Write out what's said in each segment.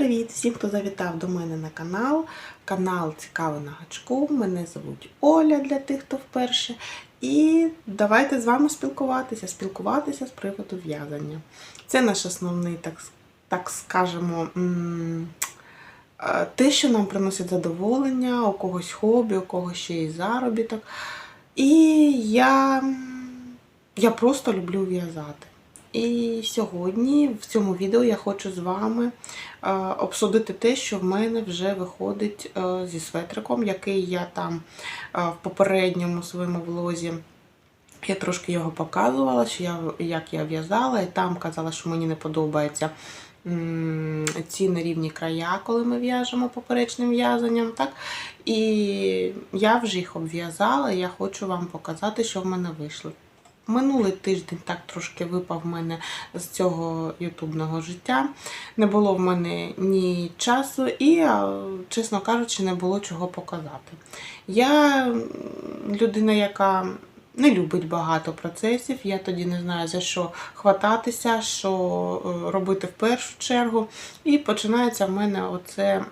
Привіт всім, хто завітав до мене на канал. Канал Цікавий на гачку. Мене звуть Оля для тих, хто вперше. І давайте з вами спілкуватися, спілкуватися з приводу в'язання. Це наш основний, так, так скажемо, е, те, що нам приносить задоволення, у когось хобі, у когось ще й заробіток. І я, я просто люблю в'язати. І сьогодні в цьому відео я хочу з вами е, обсудити те, що в мене вже виходить е, зі светриком, який я там е, в попередньому своєму влозі. Я трошки його показувала, що я, як я в'язала, і там казала, що мені не подобається ці нерівні края, коли ми в'яжемо поперечним в'язанням. Так? І я вже їх обв'язала, я хочу вам показати, що в мене вийшло. Минулий тиждень так трошки випав в мене з цього ютубного життя. Не було в мене ні часу і, чесно кажучи, не було чого показати. Я людина, яка не любить багато процесів, я тоді не знаю за що хвататися, що е, робити в першу чергу. І починається в мене оце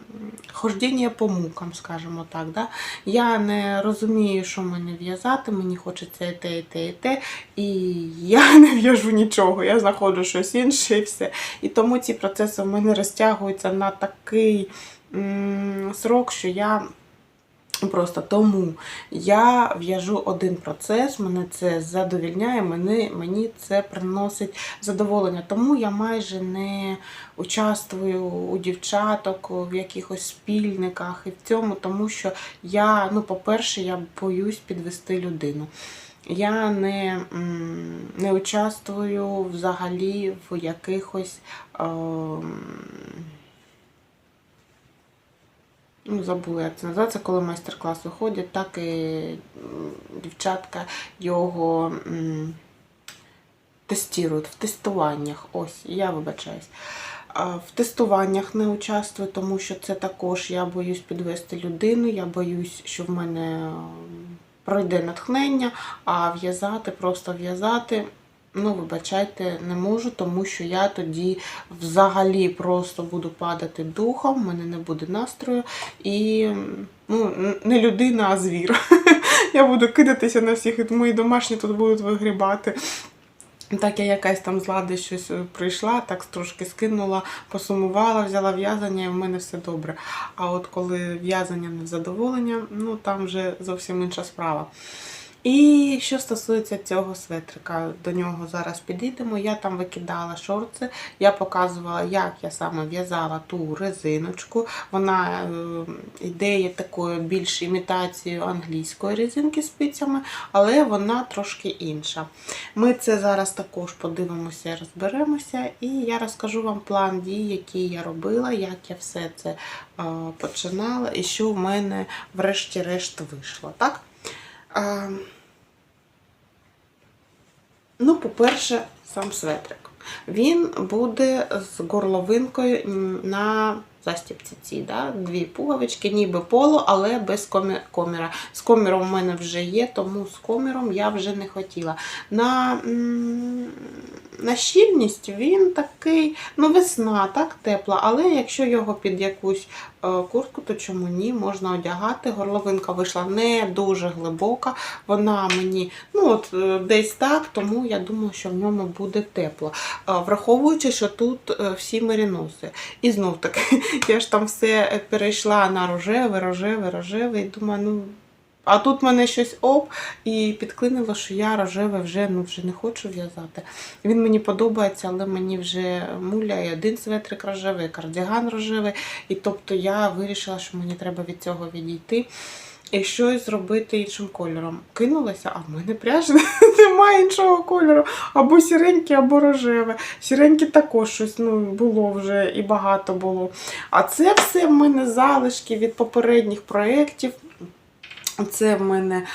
хождіння по мукам, скажімо так. Да? Я не розумію, що мені в'язати, мені хочеться і те, і те, і те. І я не в'яжу нічого, я знаходжу щось інше і все. І тому ці процеси в мене розтягуються на такий м, срок, що я. Просто тому я в'яжу один процес, мене це задовільняє, мені, мені це приносить задоволення. Тому я майже не участвую у дівчаток, в якихось спільниках і в цьому, тому що я, ну, по-перше, я боюсь підвести людину. Я не, не участвую взагалі в якихось. ем, ну, забула, як це називається, коли майстер-клас виходять, так і дівчатка його тестують в тестуваннях. Ось, я вибачаюсь. В тестуваннях не участвую, тому що це також я боюсь підвести людину, я боюсь, що в мене пройде натхнення, а в'язати, просто в'язати. Ну, вибачайте, не можу, тому що я тоді взагалі просто буду падати духом, в мене не буде настрою. І ну, не людина, а звір. Я буду кидатися на всіх, і мої домашні тут будуть вигрібати. Так я якась там з лади щось е, прийшла, так трошки скинула, посумувала, взяла в'язання, і в мене все добре. А от коли в'язання не задоволення, ну там вже зовсім інша справа. І що стосується цього светрика, до нього зараз підійдемо. Я там викидала шорти, я показувала, як я саме в'язала ту резиночку. Вона е, йде такою більш імітацією англійської резинки спицями, але вона трошки інша. Ми це зараз також подивимося розберемося, і я розкажу вам план дій, який я робила, як я все це е, починала, і що в мене врешті-решт вийшло. Так? Ну, по-перше, сам светрик. Він буде з горловинкою на застіпці цій, да? дві пуговички, ніби поло, але без коміра. З коміром в мене вже є, тому з коміром я вже не хотіла. На, на щільність він такий, ну, весна, так, тепла, але якщо його під якусь е, куртку, то чому ні, можна одягати. Горловинка вийшла не дуже глибока, вона мені ну, от, е, десь так, тому я думаю, що в ньому буде тепло. Е, Враховуючи, що тут всі меріноси. І знов таки, я ж там все перейшла на рожеве, рожеве, рожеве, і думаю, ну. А тут мене щось оп, і підклинило, що я рожеве вже ну, вже не хочу в'язати. Він мені подобається, але мені вже муляє один светрик рожевий, кардіган рожевий. І тобто я вирішила, що мені треба від цього відійти і щось зробити іншим кольором. Кинулася, а в мене пряжі немає іншого кольору. Або сіреньке, або рожеве. Сіреньке також щось ну, було вже і багато було. А це все в мене залишки від попередніх проєктів. Це в мене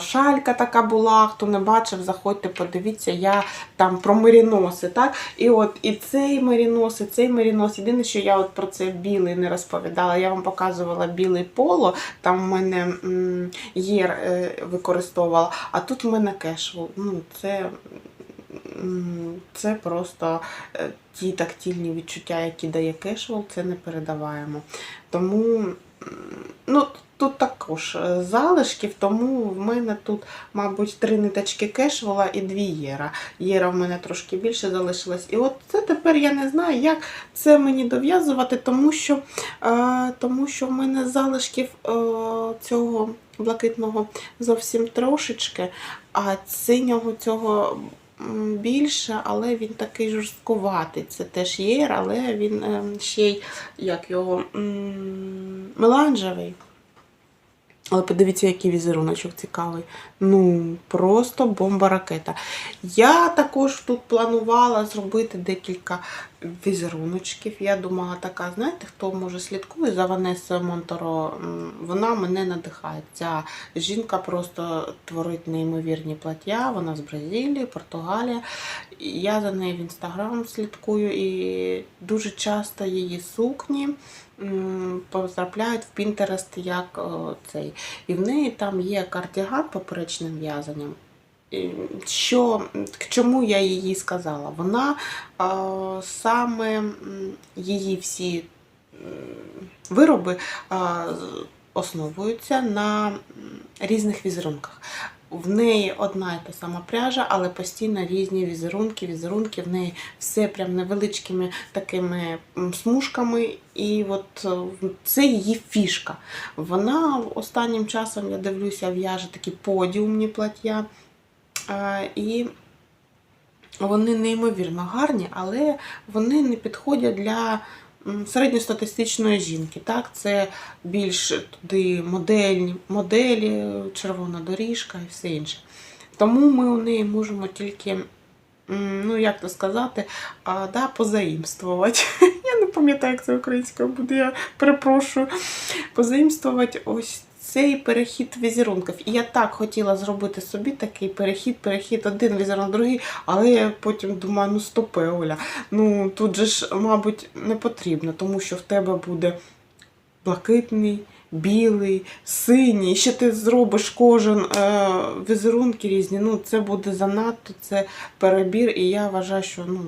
шалька така була. Хто не бачив, заходьте, подивіться, я там про меріноси, так? І от і цей мерінос, і цей мерінос. Єдине, що я от про це білий не розповідала. Я вам показувала білий поло, там в мене єр е, використовувала, а тут в мене кешвол. Ну, це це просто е, ті тактильні відчуття, які дає кешвол, це не передаваємо. Тому ну, тут також е, залишків, тому в мене тут, мабуть, три ниточки кешвола і дві єра. Єра в мене трошки більше залишилась. І от це тепер я не знаю, як це мені дов'язувати, тому що, е, тому що в мене залишків е, цього блакитного зовсім трошечки, а синього цього більше, але він такий жорсткуватий. Це теж єр, але він е, ще й як його меланжевий. Але подивіться, який візеруночок цікавий. Ну, просто бомба-ракета. Я також тут планувала зробити декілька візеруночків. Я думала, така, знаєте, хто може слідкує за Ванесою Монторо, вона мене надихає. Ця жінка просто творить неймовірні плаття. Вона з Бразилії, Португалія. Я за нею в інстаграм слідкую і дуже часто її сукні потрапляють в Пінтерест як цей. І в неї там є кардіган поперечним в'язанням. Що, чому я її сказала? Вона а, саме її всі вироби а, основуються на різних візерунках. В неї одна і та сама пряжа, але постійно різні візерунки. Візерунки в неї все прям невеличкими такими смужками. І от е, це її фішка. Вона останнім часом, я дивлюся, в'яже такі подіумні плаття. І вони неймовірно гарні, але вони не підходять для середньостатистичної жінки. Так? Це більш туди моделі, моделі, червона доріжка і все інше. Тому ми у неї можемо тільки, ну як то сказати, а, да, позаїмствувати. Я не пам'ятаю, як це українською буде, я перепрошую. Позаїмствувати ось цей перехід візерунків. І я так хотіла зробити собі такий перехід, перехід, один візерунок, другий, але я потім думаю, ну стопе, Оля. Ну тут же ж, мабуть, не потрібно, тому що в тебе буде блакитний, білий, синій. Ще ти зробиш кожен е, візерунки різні. Ну, це буде занадто, це перебір, і я вважаю, що ну,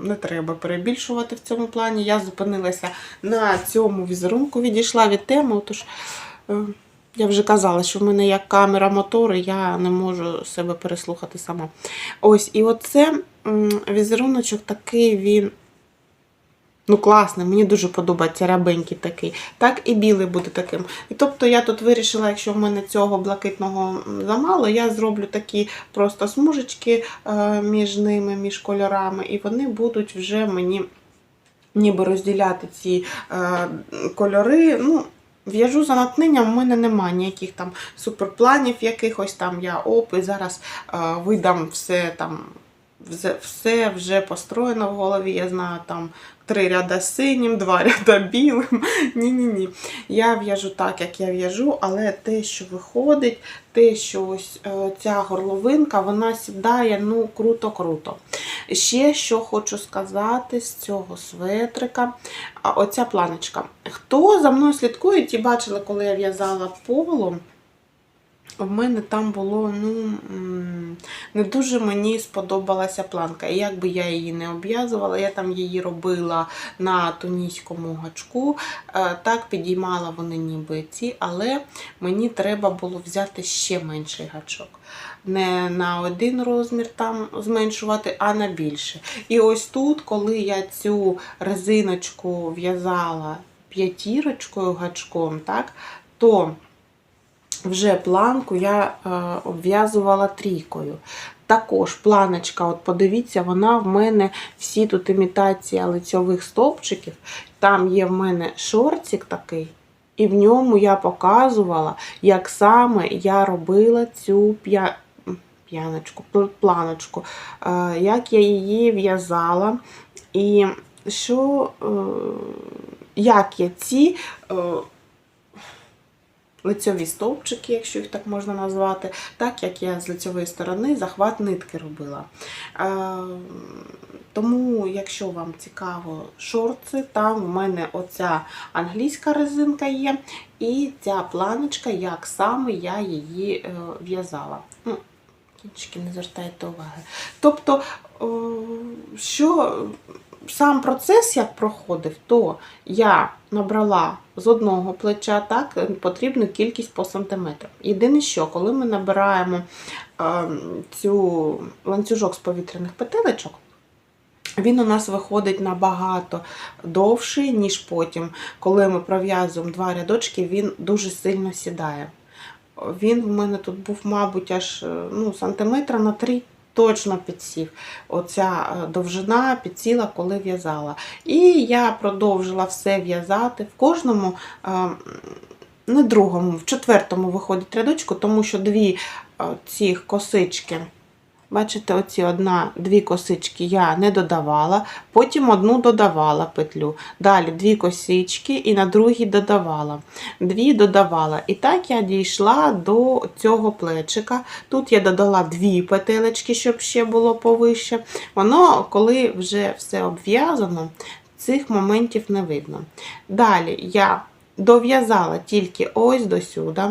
не треба перебільшувати в цьому плані. Я зупинилася на цьому візерунку, відійшла від теми. Тож, е, я вже казала, що в мене як камера мотори, я не можу себе переслухати сама. Ось, і оце візеруночок такий він. Ну, класний, мені дуже подобається рябенький такий. Так і білий буде таким. І тобто я тут вирішила, якщо в мене цього блакитного замало, я зроблю такі просто смужечки е, між ними, між кольорами, і вони будуть вже мені ніби розділяти ці е, кольори. Ну, В'яжу за натхненням, в мене немає ніяких там суперпланів якихось там я оп, і зараз е, видам все там. Все, вже построєно в голові. Я знаю там три ряда синім, два ряда білим. Ні-ні-ні. Я в'яжу так, як я в'яжу, але те, що виходить, те, що ось е, ця горловинка, вона сідає ну круто-круто. Ще що хочу сказати з цього светрика, оця планочка. Хто за мною слідкує, ті бачили, коли я в'язала полом. В мене там було, ну, не дуже мені сподобалася планка. І як би я її не обв'язувала, я там її робила на туніському гачку. Е, Так підіймала вони ніби ці, але мені треба було взяти ще менший гачок. Не на один розмір там зменшувати, а на більше. І ось тут, коли я цю резиночку в'язала п'ятірочкою гачком, так, то вже планку я е, обв'язувала трійкою. Також планочка, от подивіться, вона в мене всі тут імітація лицьових стовпчиків. Там є в мене шортик такий, і в ньому я показувала, як саме я робила цю п'я... п'яночку, планочку, е, як я її в'язала. І що, е, як я ці. Е, лицьові стовпчики, якщо їх так можна назвати, так як я з лицьової сторони захват нитки робила. Е, Тому, якщо вам цікаво шорти, там в мене оця англійська резинка є, і ця планочка, як саме я її е, в'язала. Ну, Кінчики не звертайте уваги. Тобто, о, що сам процес як проходив, то я набрала з одного плеча так, потрібну кількість по сантиметрам. Єдине, що коли ми набираємо е, цю ланцюжок з повітряних петелечок, він у нас виходить набагато довший, ніж потім, коли ми пров'язуємо два рядочки, він дуже сильно сідає. Він в мене тут був, мабуть, аж е, ну, сантиметра на три точно підсів. Оця е, довжина підсіла, коли в'язала. І я продовжила все в'язати в кожному, е, не другому, в четвертому виходить рядочку, тому що дві цих ці косички. Бачите, оці одна, дві косички я не додавала, потім одну додавала петлю. Далі дві косички і на другій додавала. Дві додавала. І так я дійшла до цього плечика. Тут я додала дві петелечки, щоб ще було повище. Воно, коли вже все обв'язано, цих моментів не видно. Далі я дов'язала тільки ось до сюди.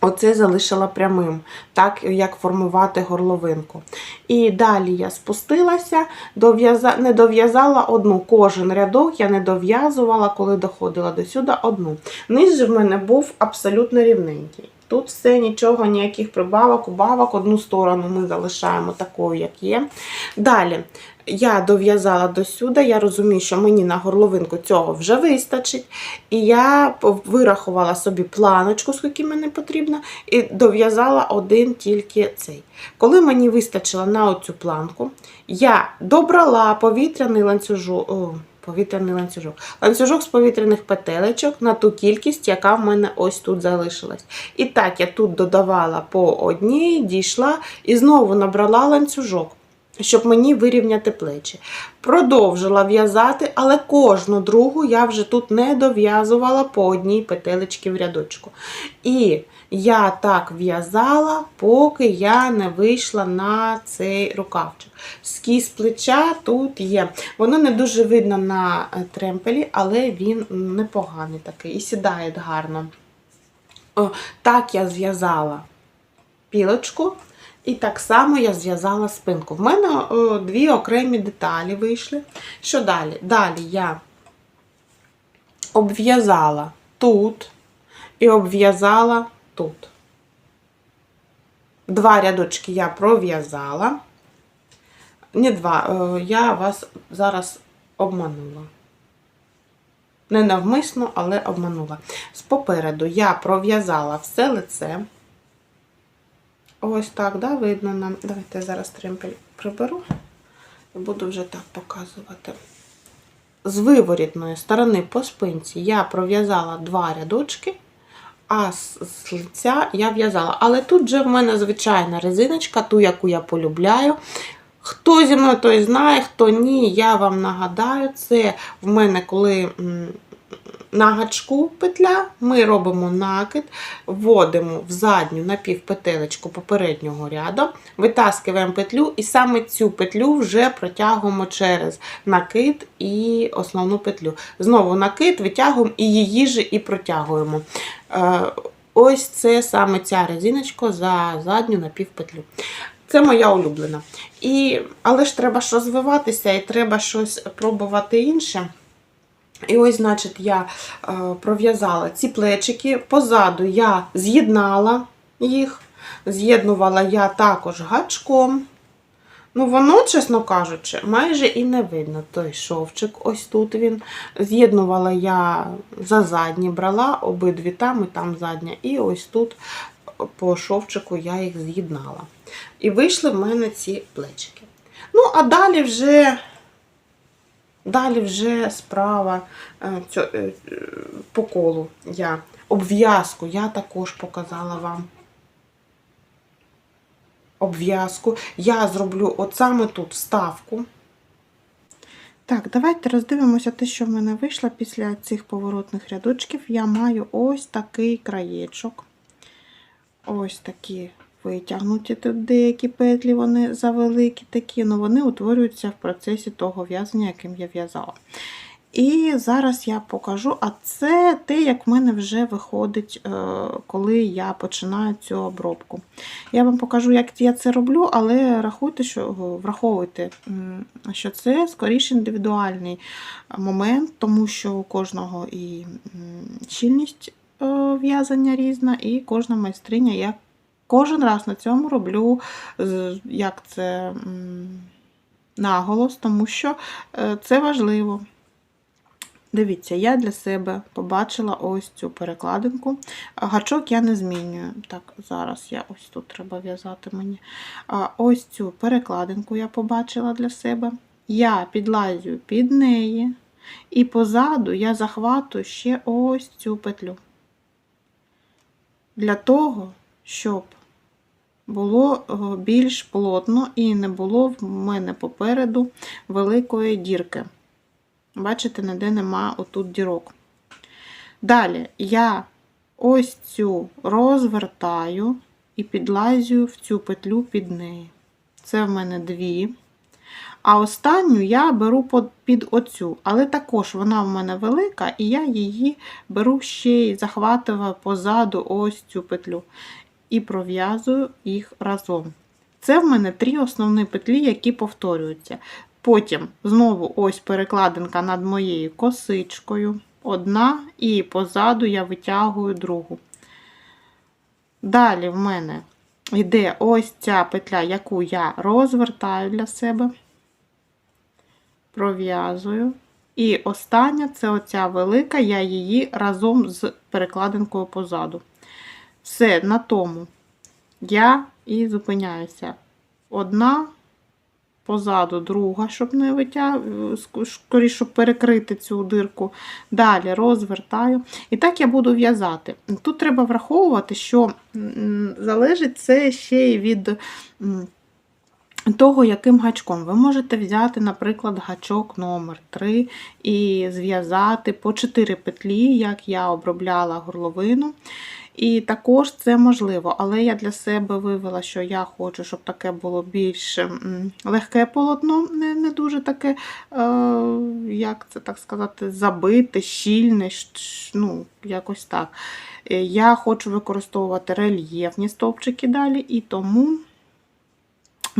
Оце залишила прямим, так як формувати горловинку. І далі я спустилася, не дов'язала одну. Кожен рядок я не дов'язувала, коли доходила до сюди одну. Низ же в мене був абсолютно рівненький. Тут все, нічого, ніяких прибавок, убавок. Одну сторону ми залишаємо такою, як є. Далі я дов'язала до сюди, я розумію, що мені на горловинку цього вже вистачить. І я вирахувала собі планочку, скільки мені потрібно, і дов'язала один тільки цей. Коли мені вистачило на оцю планку, я добрала повітряний ланцюжок. О, повітряний ланцюжок. Ланцюжок з повітряних петелечок на ту кількість, яка в мене ось тут залишилась. І так я тут додавала по одній, дійшла і знову набрала ланцюжок щоб мені вирівняти плечі. Продовжила в'язати, але кожну другу я вже тут не дов'язувала по одній петелечці в рядочку. І я так в'язала, поки я не вийшла на цей рукавчик. Скіз плеча тут є. Воно не дуже видно на е, тремпелі, але він непоганий такий і сідає гарно. О, так я зв'язала пілочку. І так само я зв'язала спинку. В мене о, дві окремі деталі вийшли. Що далі? Далі я обв'язала тут і обв'язала тут. Два рядочки я пров'язала. Не два, о, я вас зараз обманула. Не навмисно, але обманула. Попереду я пров'язала все лице. Ось так, да, видно нам. Давайте я зараз тремпель приберу і буду вже так показувати. З виворітної сторони по спинці я пров'язала два рядочки, а з, лиця я в'язала. Але тут вже в мене звичайна резиночка, ту, яку я полюбляю. Хто зі мною той знає, хто ні, я вам нагадаю, це в мене коли на гачку петля ми робимо накид, вводимо в задню напівпетелечку попереднього ряду, витаскуємо петлю, і саме цю петлю вже протягуємо через накид і основну петлю. Знову накид, витягуємо і її ж і протягуємо. Е, ось це саме ця резиночка за задню напівпетлю. Це моя улюблена. І, Але ж треба ж розвиватися і треба щось пробувати інше. І ось, значить, я е, пров'язала ці плечики. Позаду я з'єднала їх, з'єднувала я також гачком. Ну, воно, чесно кажучи, майже і не видно той шовчик. Ось тут він. З'єднувала я за задні, брала обидві там і там задня. І ось тут по шовчику я їх з'єднала. І вийшли в мене ці плечики. Ну, а далі вже. Далі вже справа е, е, по колу я обв'язку я також показала вам. Обв'язку. Я зроблю от саме тут вставку. Так, давайте роздивимося те, що в мене вийшло після цих поворотних рядочків. Я маю ось такий краєчок. Ось такі витягнуті тут деякі петлі, вони завеликі такі, але вони утворюються в процесі того в'язання, яким я в'язала. І зараз я покажу, а це те, як в мене вже виходить, е, коли я починаю цю обробку. Я вам покажу, як я це роблю, але рахуйте, що враховуйте, що це скоріше індивідуальний момент, тому що у кожного і щільність е, в'язання різна, і кожна майстриня. Я кожен раз на цьому роблю як це наголос, тому що е, це важливо. Дивіться, я для себе побачила ось цю перекладинку. Гачок я не змінюю. Так, зараз я ось тут треба в'язати мені. Ось цю перекладинку я побачила для себе. Я підлазю під неї, і позаду я захватую ще ось цю петлю. Для того, щоб було е, більш плотно і не було в мене попереду великої дірки. Бачите, ніде нема отут дірок. Далі я ось цю розвертаю і підлазю в цю петлю під неї. Це в мене дві. А останню я беру під оцю, але також вона в мене велика, і я її беру ще й захватую позаду ось цю петлю. І пров'язую їх разом. Це в мене три основні петлі, які повторюються. Потім знову ось перекладинка над моєю косичкою. Одна, і позаду я витягую другу. Далі в мене йде ось ця петля, яку я розвертаю для себе, пров'язую. І остання це оця велика, я її разом з перекладинкою позаду. Все, на тому я і зупиняюся. Одна, позаду друга, щоб не витягувати, скоріше, щоб перекрити цю дирку. Далі розвертаю. І так я буду в'язати. Тут треба враховувати, що залежить це ще й від того, яким гачком. Ви можете взяти, наприклад, гачок номер 3 і зв'язати по 4 петлі, як я обробляла горловину. І також це можливо, але я для себе вивела, що я хочу, щоб таке було більш легке полотно, не, не дуже таке, е, як це так сказати, забите, щільне, ну, якось так. Е, Я хочу використовувати рельєфні стовпчики далі, і тому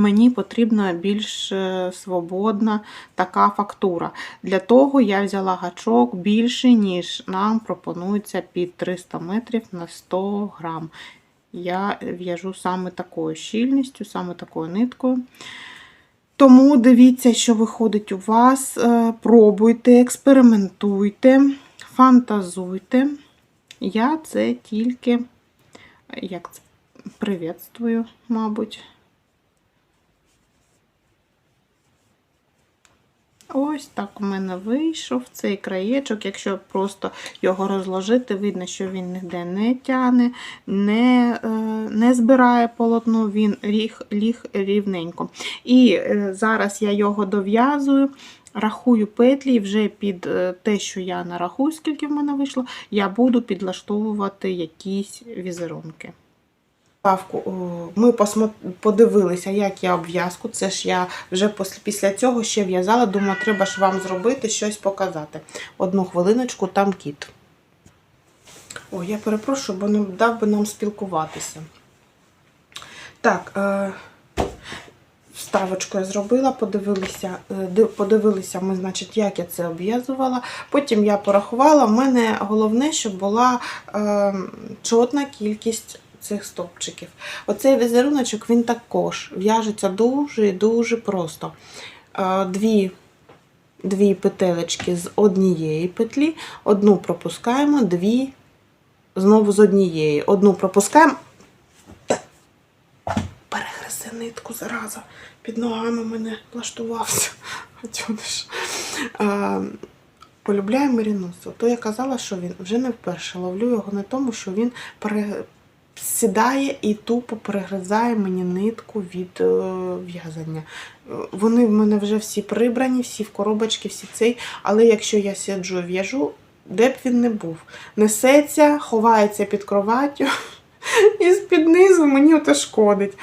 мені потрібна більш е, свободна така фактура. Для того я взяла гачок більше, ніж нам пропонується під 300 метрів на 100 грам. Я в'яжу саме такою щільністю, саме такою ниткою. Тому дивіться, що виходить у вас. е, Пробуйте, експериментуйте, фантазуйте. Я це тільки, як це, приветствую, мабуть. Ось так у мене вийшов цей краєчок. Якщо просто його розложити, видно, що він ніде не тяне, не, е, не збирає полотно, він ліг, ліг рівненько. І е, зараз я його дов'язую, рахую петлі, і вже під е, те, що я нарахую, скільки в мене вийшло, я буду підлаштовувати якісь візерунки. Ми подивилися, як я обв'язку. Це ж я вже після цього ще в'язала. Думаю, треба ж вам зробити щось показати. Одну хвилиночку, там кіт. О, я перепрошую, бо не дав би нам спілкуватися. Так, е, вставочку я зробила, подивилися, е, подивилися ми, значить, як я це обв'язувала. Потім я порахувала. У мене головне, щоб була е, чотна кількість цих стовпчиків. Оцей візеруночок він також в'яжеться дуже і дуже просто. Е, Дві, дві петелечки з однієї петлі, одну пропускаємо, дві знову з однієї. Одну пропускаємо. Перегризи нитку зараза. Під ногами мене влаштувався. Е, Полюбляю меріносу. То я казала, що він вже не вперше ловлю його на тому, що він пере... сідає і тупо перегризає мені нитку від е, в'язання. Е, Вони в мене вже всі прибрані, всі в коробочки, всі цей. Але якщо я сиджу в'яжу, де б він не був, несеться, ховається під кроваттю і з-під низу мені ото шкодить.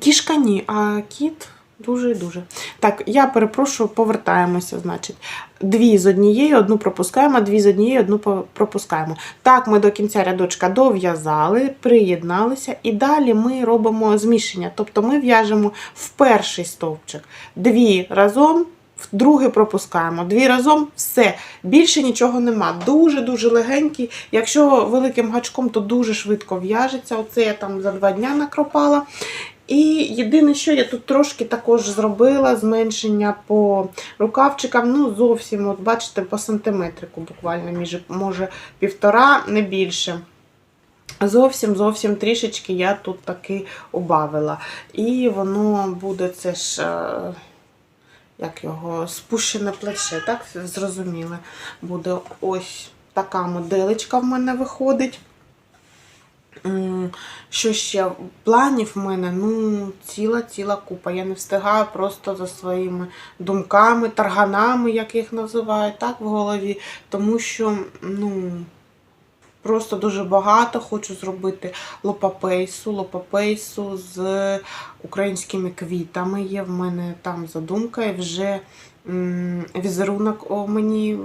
Кішка ні, а кіт дуже і дуже. Так, я перепрошую, повертаємося, значить. Дві з однієї, одну пропускаємо, дві з однієї, одну пропускаємо. Так, ми до кінця рядочка дов'язали, приєдналися, і далі ми робимо зміщення. Тобто ми в'яжемо в перший стовпчик дві разом. В другий пропускаємо дві разом, все. Більше нічого нема. Дуже-дуже легенький. Якщо великим гачком, то дуже швидко в'яжеться. Оце я там за два дня накропала. І єдине, що я тут трошки також зробила зменшення по рукавчикам. Ну, зовсім, от бачите, по сантиметрику буквально, між, може, півтора, не більше. Зовсім зовсім трішечки я тут таки убавила. І воно буде це ж. е, Як його спущене плече, так зрозуміло. Буде ось така моделечка в мене виходить. Що ще? Планів в мене ну, ціла ціла купа. Я не встигаю просто за своїми думками, тарганами, як їх називають, так в голові. Тому що, ну. Просто дуже багато хочу зробити лопапейсу, лопапейсу з українськими квітами. Є в мене там задумка, і вже візерунок мені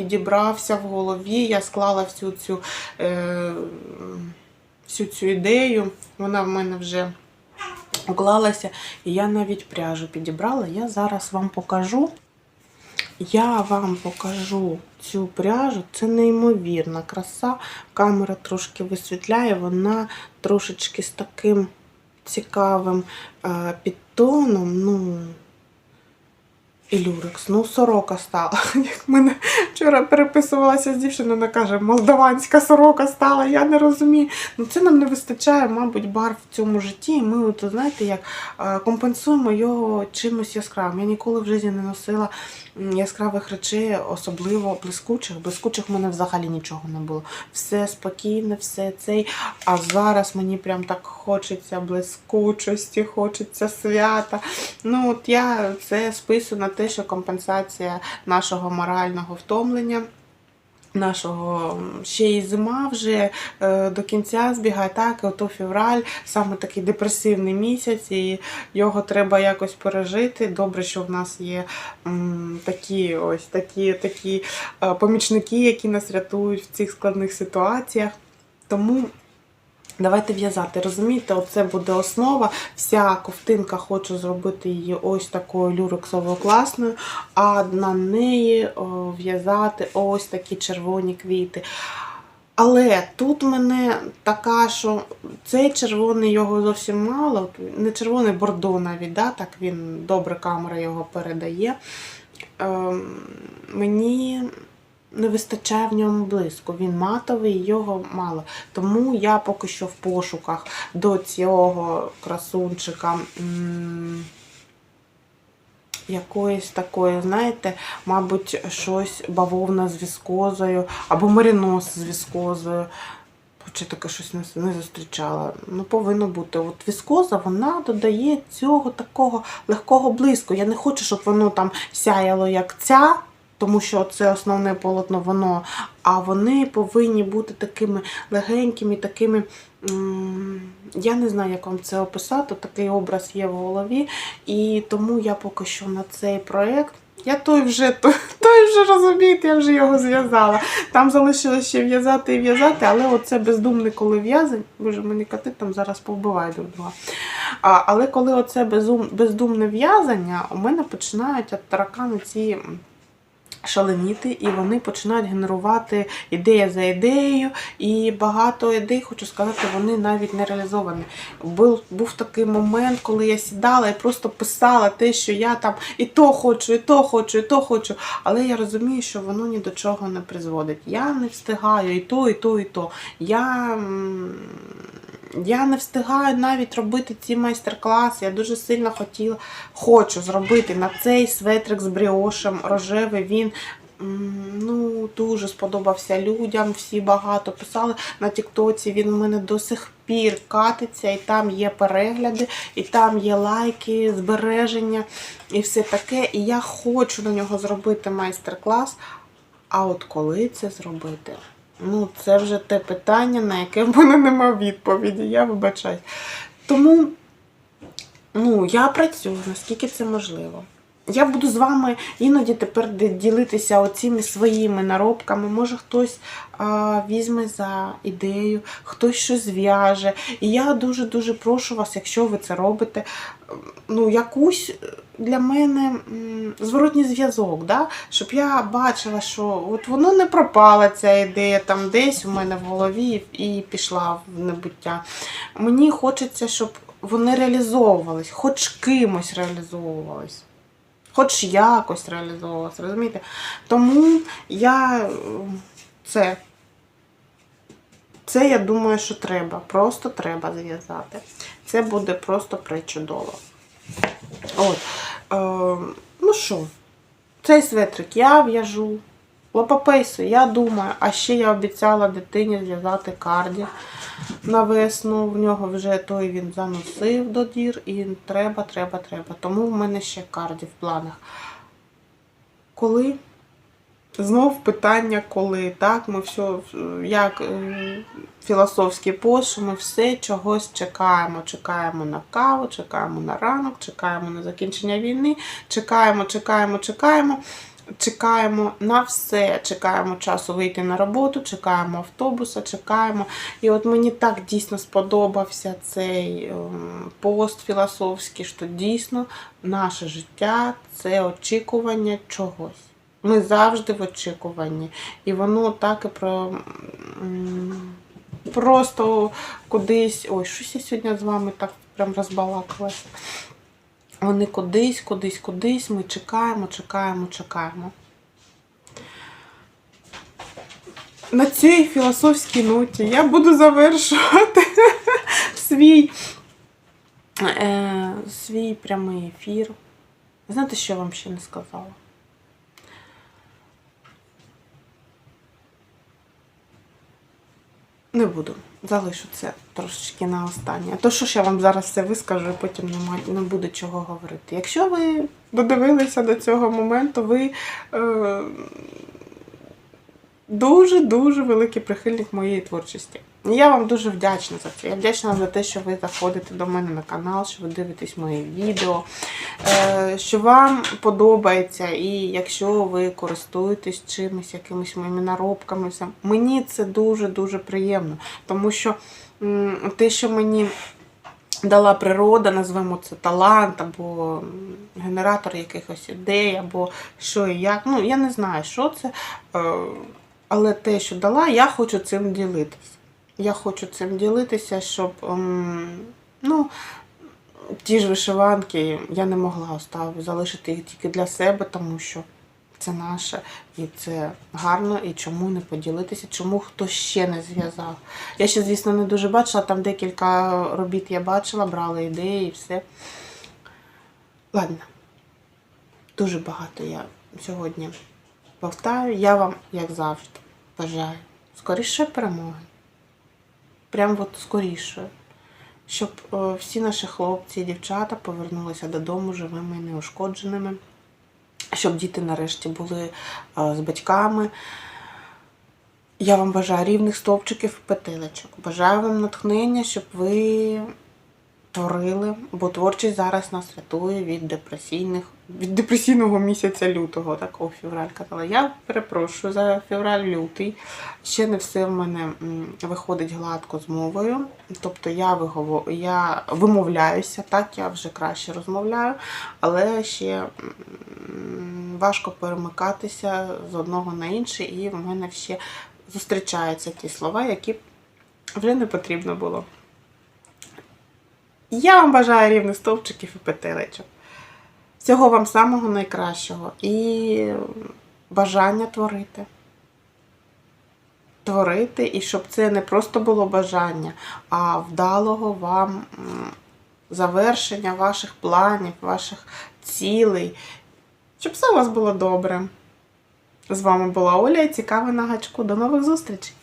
підібрався в голові. Я склала всю цю, е, всю цю ідею. Вона в мене вже уклалася. І я навіть пряжу підібрала. Я зараз вам покажу. Я вам покажу цю пряжу. Це неймовірна краса. Камера трошки висвітляє, вона трошечки з таким цікавим е, підтоном. Ну, і люрекс, ну сорока стала. Як мене вчора переписувалася з дівчиною, вона каже, молдаванська сорока стала, я не розумію. Ну це нам не вистачає, мабуть, бар в цьому житті. І ми, от, знаєте, як е, компенсуємо його чимось яскравим. Я ніколи в житті не носила яскравих речей, особливо блискучих. Блискучих в мене взагалі нічого не було. Все спокійне, все цей. А зараз мені прям так хочеться блискучості, хочеться свята. Ну, от я це списую на те, що компенсація нашого морального втомлення. Нашого ще й зима вже е, до кінця збігає, так, ото февраль, саме такий депресивний місяць, і його треба якось пережити. Добре, що в нас є такі ось такі, такі е, помічники, які нас рятують в цих складних ситуаціях. Тому Давайте в'язати. Розумієте, оце буде основа. Вся ковтинка хочу зробити її ось такою люрексовою класною, а на неї в'язати ось такі червоні квіти. Але тут мене така, що цей червоний його зовсім мало. Не червоний бордо навіть, да? так він добре камера його передає. Ем, мені не вистачає в ньому блиску. Він матовий, його мало. Тому я поки що в пошуках до цього красунчика. Якоїсь такої, знаєте, мабуть, щось бавовна з віскозою, або меринос з віскозою. Хоча таке щось не зустрічала. Ну, повинно бути. От віскоза, вона додає цього такого легкого блиску. Я не хочу, щоб воно там сяяло як ця, тому що це основне полотно, воно. А вони повинні бути такими легенькими, такими. Я не знаю, як вам це описати. Такий образ є в голові. І тому я поки що на цей проєкт. Я той вже той, вже розумієте, я вже його зв'язала. Там залишилось ще в'язати і в'язати, але оце бездумне, коли в'язань, боже, мені коти там зараз повбивають друг друга. Але коли оце бездумне в'язання, у мене починають таракани ці шаленіти, і вони починають генерувати ідея за ідеєю. І багато ідей, хочу сказати, вони навіть не реалізовані. Був, був такий момент, коли я сідала і просто писала те, що я там і то хочу, і то хочу, і то хочу. Але я розумію, що воно ні до чого не призводить. Я не встигаю і то, і то, і то. Я. я не встигаю навіть робити ці майстер-класи. Я дуже сильно хотіла, хочу зробити на цей светрик з бріошем рожевий. Він ну, дуже сподобався людям. Всі багато писали на Тіктоці. Він у мене до сих пір катиться, і там є перегляди, і там є лайки, збереження і все таке. І я хочу на нього зробити майстер-клас. А от коли це зробити? Ну, це вже те питання, на яке в мене немає відповіді. Я вибачаюсь. Тому ну, я працюю, наскільки це можливо. Я буду з вами іноді тепер ділитися оціми своїми наробками. Може, хтось а, візьме за ідею, хтось щось зв'яже. І я дуже-дуже прошу вас, якщо ви це робите, ну, якусь для мене зворотній зв'язок, да? щоб я бачила, що от воно не пропала ця ідея там десь у мене в голові і пішла в небуття. Мені хочеться, щоб вони реалізовувались, хоч кимось реалізовувались. Хоч якось реалізовувалася, розумієте? Тому я це, це я думаю, що треба. Просто треба зв'язати. Це буде просто причудово. От. Е, ну що, цей светрик я в'яжу. Лопапейси, я думаю, а ще я обіцяла дитині зв'язати карді на весну. В нього вже той він заносив до дір, і треба, треба, треба. Тому в мене ще карді в планах. Коли? Знов питання, коли. Так, ми все, як е, філософський пост, що ми все чогось чекаємо. Чекаємо на каву, чекаємо на ранок, чекаємо на закінчення війни, чекаємо, чекаємо, чекаємо. Чекаємо на все, чекаємо часу вийти на роботу, чекаємо автобуса, чекаємо. І от мені так дійсно сподобався цей ем, пост філософський, що дійсно наше життя це очікування чогось. Ми завжди в очікуванні. І воно так і про просто кудись. Ой, щось я сьогодні з вами так прям розбалакалась. Вони кудись, кудись, кудись. Ми чекаємо, чекаємо, чекаємо. На цій філософській ноті я буду завершувати свій, е, свій прямий ефір. Знаєте, що я вам ще не сказала? Не буду. Залишу це трошечки на останнє. То що ж я вам зараз все вискажу, і потім нема, не буде чого говорити. Якщо ви додивилися до цього моменту, ви е, дуже-дуже великий прихильник моєї творчості. І я вам дуже вдячна за це. Я вдячна за те, що ви заходите до мене на канал, що ви дивитесь мої відео, е, що вам подобається, і якщо ви користуєтесь чимось, якимись моїми наробками, мені це дуже-дуже приємно. Тому що те, що мені дала природа, назвемо це талант, або генератор якихось ідей, або що і як. Ну, я не знаю, що це. е, Але те, що дала, я хочу цим ділитися. Я хочу цим ділитися, щоб ем, ну, ті ж вишиванки я не могла оставити, залишити їх тільки для себе, тому що це наше і це гарно, і чому не поділитися, чому хтось ще не зв'язав. Я ще, звісно, не дуже бачила, там декілька робіт я бачила, брала ідеї і все. Ладно, дуже багато я сьогодні повтаю. Я вам, як завжди, бажаю скоріше перемоги. Прям от скоріше. Щоб е, всі наші хлопці і дівчата повернулися додому живими і неушкодженими. Щоб діти нарешті були е, з батьками. Я вам бажаю рівних стовпчиків і петелечок. Бажаю вам натхнення, щоб ви творили, бо творчість зараз нас рятує від депресійних, від депресійного місяця лютого, так о, февраль казала. Я перепрошую за февраль-лютий. Ще не все в мене виходить гладко з мовою. Тобто я, вигово... я вимовляюся, так, я вже краще розмовляю, але ще важко перемикатися з одного на інше, і в мене ще зустрічаються ті слова, які вже не потрібно було. Я вам бажаю рівних стовпчиків і петелечок. Всього вам самого найкращого і бажання творити. Творити, і щоб це не просто було бажання, а вдалого вам завершення ваших планів, ваших цілей. Щоб все у вас було добре. З вами була Оля і цікаве на гачку. До нових зустрічей!